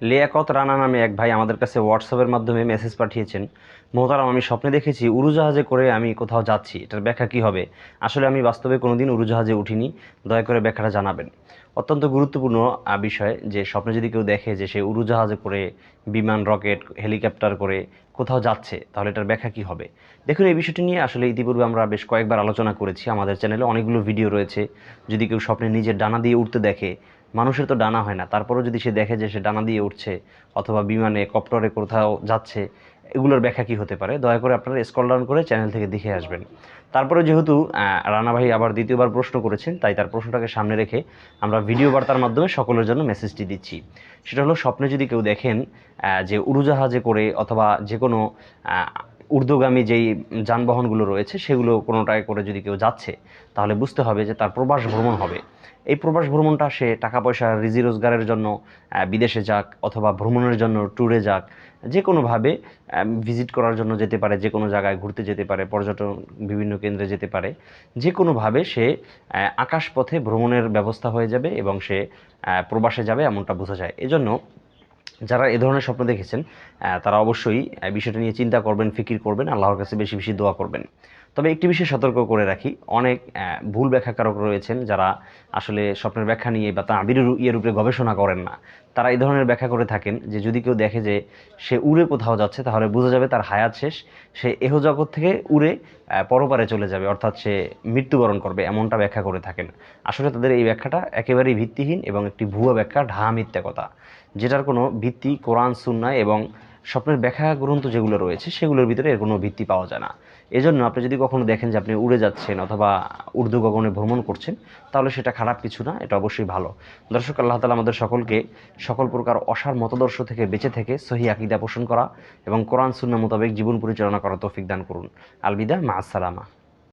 লিয়াকত রানা নামে এক ভাই আমাদের কাছে হোয়াটসঅ্যাপের মাধ্যমে মেসেজ পাঠিয়েছেন, মোহতারাম, আমি স্বপ্নে দেখেছি উড়োজাহাজে করে আমি কোথাও যাচ্ছি, এটার ব্যাখ্যা কী হবে? আসলে আমি বাস্তবে কোনোদিন উড়োজাহাজে উঠিনি, দয়া করে ব্যাখ্যাটা জানাবেন। অত্যন্ত গুরুত্বপূর্ণ বিষয় যে, স্বপ্নে যদি কেউ দেখে যে, সে উড়োজাহাজে করে, বিমান, রকেট, হেলিকপ্টার করে কোথাও যাচ্ছে, তাহলে এটার ব্যাখ্যা কী হবে? দেখুন, এই বিষয়টি নিয়ে আসলে ইতিপূর্বে আমরা বেশ কয়েকবার আলোচনা করেছি, আমাদের চ্যানেলে অনেকগুলো ভিডিও রয়েছে। যদি কেউ স্বপ্নে নিজের ডানা দিয়ে উঠতে দেখে মানুষের তো ডানা হয় না তারপরেও যদি সে দেখে যে সে ডানা দিয়ে উঠছে অথবা বিমানে কপ্টরে কোথাও যাচ্ছে এগুলোর ব্যাখ্যা কী হতে পারে? দয়া করে আপনারা স্কল ডাউন করে চ্যানেল থেকে দেখে আসবেন। তারপরে যেহেতু আহ, রানা ভাই আবার দ্বিতীয়বার প্রশ্ন করেছেন তাই তার প্রশ্নটাকে সামনে রেখে আমরা ভিডিও বার্তার মাধ্যমে সকলের জন্য মেসেজটি দিচ্ছি। সেটা হলো স্বপ্নে যদি কেউ দেখেন যে উড়োজাহাজে করে অথবা যে কোনো ঊর্ধ্বগামী যেই যানবাহনগুলো রয়েছে, সেগুলো কোনোটায় করে যদি কেউ যাচ্ছে, তাহলে বুঝতে হবে যে তার প্রবাস ভ্রমণ হবে। এই প্রবাস ভ্রমণটা সে টাকা পয়সা রিজি রোজগারের জন্য বিদেশে যাক অথবা ভ্রমণের জন্য ট্যুরে যাক যে কোনোভাবে ভিজিট করার জন্য যেতে পারে যে কোনো জায়গায় ঘুরতে যেতে পারে, পর্যটন বিভিন্ন কেন্দ্রে যেতে পারে যে কোনোভাবে সে আকাশপথে ভ্রমণের ব্যবস্থা হয়ে যাবে এবং সে প্রবাসে যাবে এমনটা বোঝা যায়। এজন্য যারা এ ধরনের স্বপ্ন দেখেছেন তারা অবশ্যই বিষয়টা নিয়ে চিন্তা করবেন, ফিকির করবেন, আল্লাহর কাছে বেশি বেশি দোয়া করবেন। তবে একটি বিষয় সতর্ক করে রাখি, অনেক ভুল ব্যাখ্যাকারক রয়েছেন যারা আসলে স্বপ্নের ব্যাখ্যা নিয়ে বা তাঁবির ইয়ের উপরে গবেষণা করেন না। তারা এই ধরনের ব্যাখ্যা করে থাকেন যে যদি কেউ দেখে যে সে উড়ে কোথাও যাচ্ছে, তাহলে বোঝা যাবে তার হায়াত শেষ, সে এহ জগৎ থেকে উড়ে পরপারে চলে যাবে, অর্থাৎ সে মৃত্যুবরণ করবে, এমনটা ব্যাখ্যা করে থাকেন। আসলে তাদের এই ব্যাখ্যাটা একেবারেই ভিত্তিহীন এবং একটি ভুয়া ব্যাখ্যা ঢা মিথ্যা কথা, যেটার কোনো ভিত্তি কোরআন সুন্নায় এবং স্বপ্নের ব্যাখ্যা গ্রন্থ যেগুলো রয়েছে, সেগুলোর ভিতরে এর কোনো ভিত্তি পাওয়া যায় না। এজন্য আপনি যদি কখনো দেখেন যে আপনি উড়ে যাচ্ছেন অথবা উর্দু গগনে ভ্রমণ করছেন, তাহলে সেটা খারাপ কিছু না, এটা অবশ্যই ভালো। দর্শক, আল্লাহ তালা আমাদের সকলকে সকল প্রকার অসার মতদর্শ থেকে বেঁচে থেকে সহি আকিদা পোষণ করা এবং কোরআন সুন্না মোতাবেক জীবন পরিচালনা করা তৌফিক দান করুন। আলবিদা মা আসসালামা